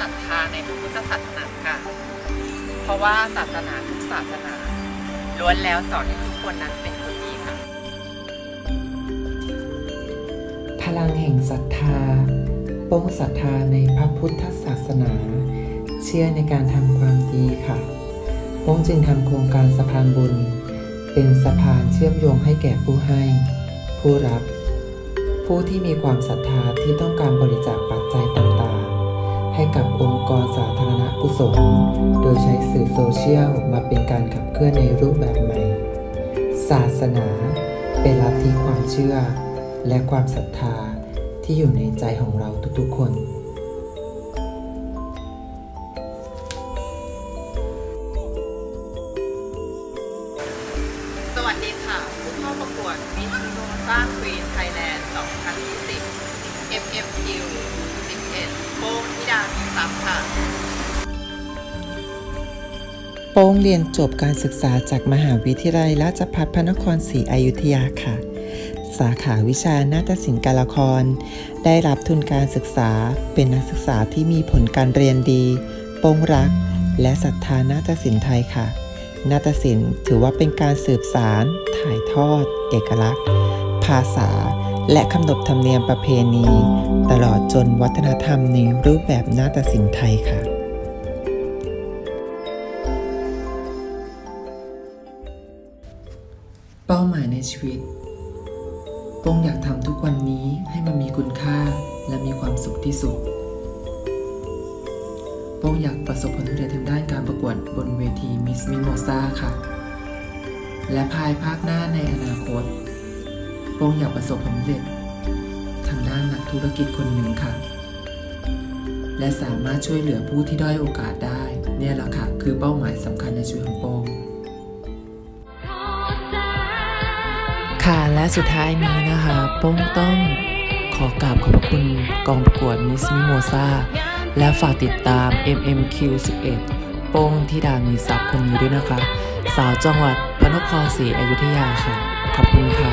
ศรัทธาในพระพุทธศาสนาค่ะ เพราะว่าศาสนาทุกศาสนาล้วนแล้วสอนให้ทุกคนนั้นเป็นคนดีค่ะ พลังแห่งศรัทธาโป้งศรัทธาในพระพุทธศาสนา เชื่อในการทำความดีค่ะโป้งจึงทำโครงการสะพานบุญ เป็นสะพานเชื่อมโยงให้แก่ผู้ให้ ผู้รับ ผู้ที่มีความศรัทธาที่ต้องการบริจาคปัจจัยต่างๆ ให้กับองค์กรสาธารณกุศล โดยใช้สื่อโซเชียลมาเป็นการขับเคลื่อนในรูปแบบใหม่ ศาสนา เป็นลัทธิความเชื่อ และความศรัทธาที่อยู่ในใจของเราทุกๆคนสวัสดีค่ะผู้าประกวดมิสโนซ่าควีนไทยแลนด์ 2020 MMQ 11 โป้งเรียนจบการศึกษาจากมหาวิทยาลัยราชภัฏพระนครศรีอยุธยาค่ะ สาขาวิชานาฏศิลป์การละคร ได้รับทุนการศึกษาเป็นนักศึกษาที่มีผลการเรียนดี โป้งรัก และศรัทธานาฏศิลป์ไทยค่ะ นาฏศิลป์ถือว่าเป็นการสืบสาร ถ่ายทอด เอกลักษณ์ ภาษา และคำนบธรรมเนียมประเพณี ตลอดจนวัฒนธรรมในรูปแบบนาฏศิลป์ไทยค่ะ เป้าหมายในชีวิตโป้งอยากทำทุกวันนี้ให้มันมีคุณค่าและมีความสุขที่สุดโป้งอยากประสบผลสำเร็จทางด้านการประกวดบนเวทีมิสมิโมซาค่ะ และภายภาคหน้าในอนาคตโป้งอยากประสบผลสำเร็จทางด้านนักธุรกิจคนหนึ่งค่ะ และสามารถช่วยเหลือผู้ที่ด้อยโอกาสได้ เนี่ยแหละค่ะ คือเป้าหมายสำคัญในชีวิตของโป้ง ค่ะและสุดท้ายนี้นะคะโป้งต้องขอกราบขอบพระคุณกองประกวดมิสมิโมซาและฝากติดตาม MMQ11 โป้งที่ดามีซับคนนี้ด้วยนะคะ สาวจังหวัดพระนครศรีอยุธยาค่ะ ขอบคุณค่ะ